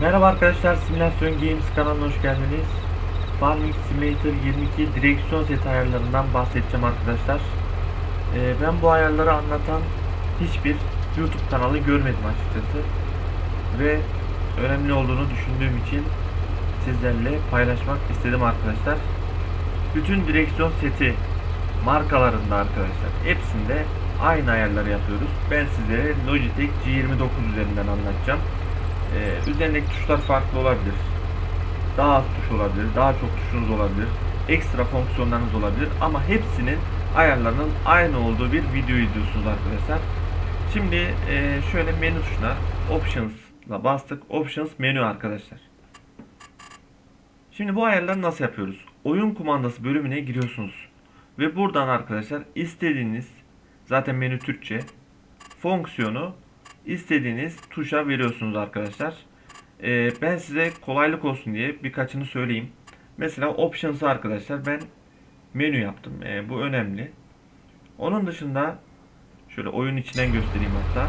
Merhaba arkadaşlar, Simülasyon Games kanalına hoş geldiniz. Farming Simulator 22 direksiyon seti ayarlarından bahsedeceğim arkadaşlar. Ee, ben bu ayarları anlatan hiçbir YouTube kanalı görmedim açıkçası. Ve önemli olduğunu düşündüğüm için sizlerle paylaşmak istedim arkadaşlar. Bütün direksiyon seti markalarında arkadaşlar hepsinde aynı ayarları yapıyoruz. Ben sizlere Logitech G29 üzerinden anlatacağım. Ee, üzerindeki tuşlar farklı olabilir. Daha az tuş olabilir, daha çok tuşunuz olabilir. Ekstra fonksiyonlarınız olabilir ama hepsinin ayarlarının aynı olduğu bir video izliyorsunuz arkadaşlar. Şimdi e, şöyle menü tuşuna Options'la bastık. Options menü arkadaşlar. Şimdi bu ayarları nasıl yapıyoruz? Oyun kumandası bölümüne giriyorsunuz. Ve buradan arkadaşlar istediğiniz zaten menü Türkçe fonksiyonu istediğiniz tuşa veriyorsunuz arkadaşlar. Ee, ben size kolaylık olsun diye birkaçını söyleyeyim. Mesela options'ı arkadaşlar ben menü yaptım. Ee, bu önemli. Onun dışında şöyle oyun içinden göstereyim hatta.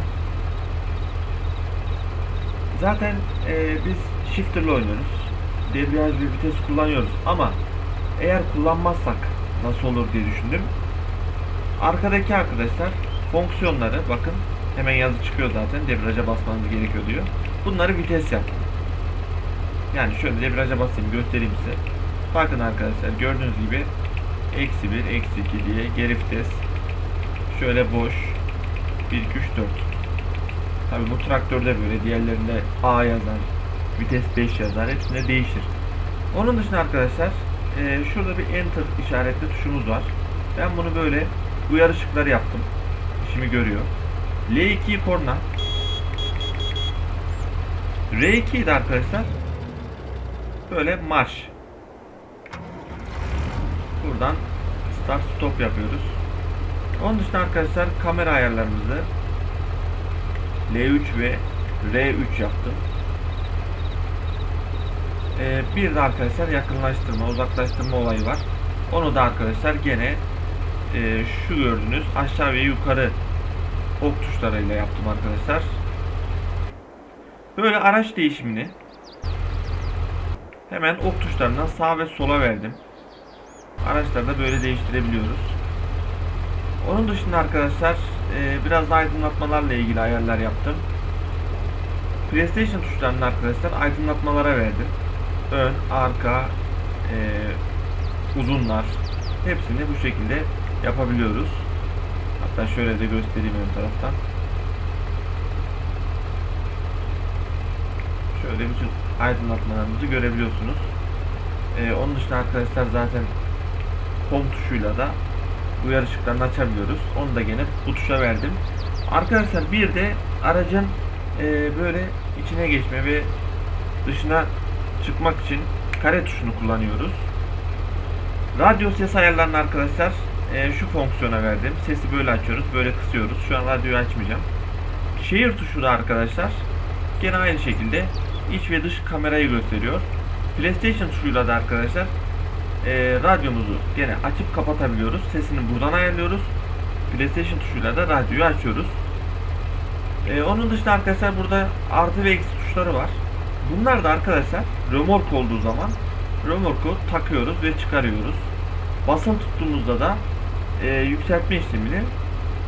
Zaten e, biz shifter'la oynuyoruz. Debriyaj ve vites kullanıyoruz ama eğer kullanmazsak nasıl olur diye düşündüm. Arkadaki arkadaşlar fonksiyonları bakın hemen yazı çıkıyor zaten debriyaja basmanız gerekiyor diyor. Bunları vites yaptım. Yani şöyle debriyaja basayım göstereyim size. Bakın arkadaşlar gördüğünüz gibi eksi 1 eksi 2 diye geri vites şöyle boş 1 2 3 4 Tabi bu traktörde böyle diğerlerinde A yazar vites 5 yazar hepsinde değişir. Onun dışında arkadaşlar e, şurada bir enter işaretli tuşumuz var. Ben bunu böyle uyarı ışıkları yaptım. İşimi görüyor. L2 korna. R2 de arkadaşlar böyle marş. Buradan start stop yapıyoruz. Onun dışında arkadaşlar kamera ayarlarımızı L3 ve R3 yaptım. Ee, bir de arkadaşlar yakınlaştırma, uzaklaştırma olayı var. Onu da arkadaşlar gene e, şu gördüğünüz aşağı ve yukarı ok tuşlarıyla yaptım arkadaşlar. Böyle araç değişimini hemen ok tuşlarından sağ ve sola verdim. Araçları da böyle değiştirebiliyoruz. Onun dışında arkadaşlar e, biraz da aydınlatmalarla ilgili ayarlar yaptım. PlayStation tuşlarını arkadaşlar aydınlatmalara verdim. Ön, arka, e, uzunlar hepsini bu şekilde yapabiliyoruz. Hatta şöyle de göstereyim ön taraftan. Şöyle bütün aydınlatmalarımızı görebiliyorsunuz. Ee, onun dışında arkadaşlar zaten home tuşuyla da uyarı ışıklarını açabiliyoruz. Onu da gene bu tuşa verdim. Arkadaşlar bir de aracın e, böyle içine geçme ve dışına çıkmak için kare tuşunu kullanıyoruz. Radyo ses ayarlarını arkadaşlar e, şu fonksiyona verdim. Sesi böyle açıyoruz, böyle kısıyoruz. Şu an radyoyu açmayacağım. Şehir tuşu da arkadaşlar gene aynı şekilde iç ve dış kamerayı gösteriyor. PlayStation tuşuyla da arkadaşlar e, radyomuzu gene açıp kapatabiliyoruz. Sesini buradan ayarlıyoruz. PlayStation tuşuyla da radyoyu açıyoruz. E, onun dışında arkadaşlar burada artı ve eksi tuşları var. Bunlar da arkadaşlar römork olduğu zaman römorku takıyoruz ve çıkarıyoruz. Basın tuttuğumuzda da e, yükseltme işlemini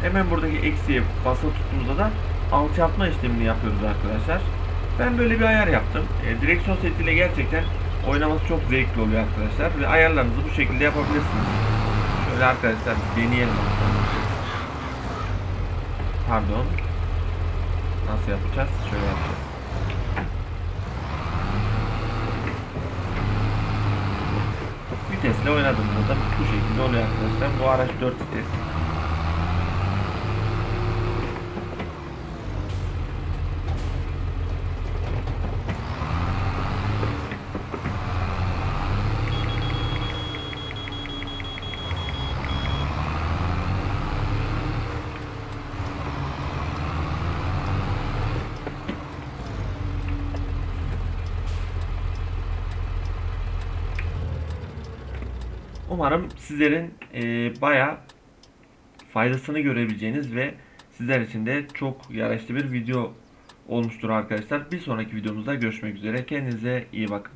hemen buradaki eksiye basılı tuttuğumuzda da alçaltma işlemini yapıyoruz arkadaşlar. Ben böyle bir ayar yaptım. E, direksiyon setiyle gerçekten oynaması çok zevkli oluyor arkadaşlar. Ve ayarlarınızı bu şekilde yapabilirsiniz. Şöyle arkadaşlar deneyelim. Pardon. Nasıl yapacağız? Şöyle yapacağız. Vitesle oynadığımızda da bu şekilde oluyor arkadaşlar. Bu araç 4 vites. Umarım sizlerin e, baya faydasını görebileceğiniz ve sizler için de çok yararlı bir video olmuştur arkadaşlar. Bir sonraki videomuzda görüşmek üzere. Kendinize iyi bakın.